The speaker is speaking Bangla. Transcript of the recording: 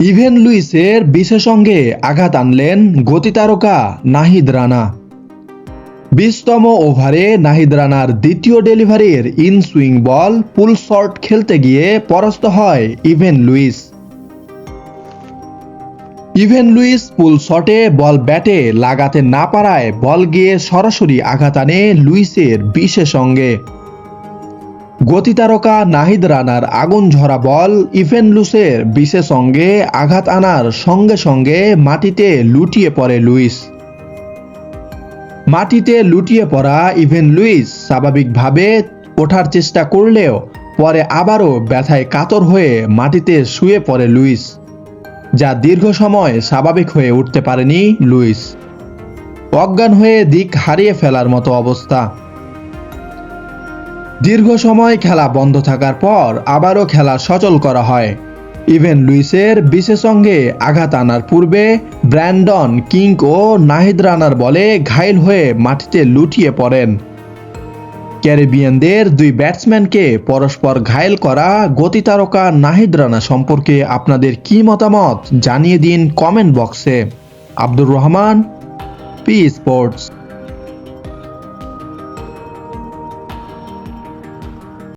ইভেন লুইসের বিশেষ অঙ্গে আঘাত আনলেন গতিতারকা নাহিদ রানা। বিশতম ওভারে নাহিদ রানার দ্বিতীয় ডেলিভারির in swing ball pull shot খেলতে গিয়ে পরাস্ত হয় Evin Lewis. Evin Lewis pull শটে বল ব্যাটে লাগাতে না পারায় বল গিয়ে সরাসরি আঘাত আনে লুইসের বিশেষ অঙ্গে। গতিতারকা নাহিদ রানার আগুন ঝরা বল ইভেন লুসের বিশেষ অঙ্গে আঘাত আনার সঙ্গে সঙ্গে মাটিতে লুটিয়ে পড়ে লুইস। মাটিতে লুটিয়ে পড়া ইভেন লুইস স্বাভাবিকভাবে ওঠার চেষ্টা করলেও পরে আবারও ব্যথায় কাতর হয়ে মাটিতে শুয়ে পড়ে লুইস, যা দীর্ঘ সময় স্বাভাবিক হয়ে উঠতে পারেনি লুইস। অজ্ঞান হয়ে দিক হারিয়ে ফেলার মতো অবস্থা। দীর্ঘ সময় খেলা বন্ধ থাকার পর আবারও খেলা সচল করা হয়। ইভেন লুইসের বিশেষ অঙ্গে আঘাত আনার পূর্বে ব্র্যান্ডন কিং ও নাহিদ রানার বলে ঘাইল হয়ে মাটিতে লুটিয়ে পড়েন। ক্যারিবিয়ানদের দুই ব্যাটসম্যানকে পরস্পর ঘায়েল করা গতিতারকা নাহিদ রানা সম্পর্কে আপনাদের কি মতামত জানিয়ে দিন কমেন্ট বক্সে। Abdur Rahman, P sports.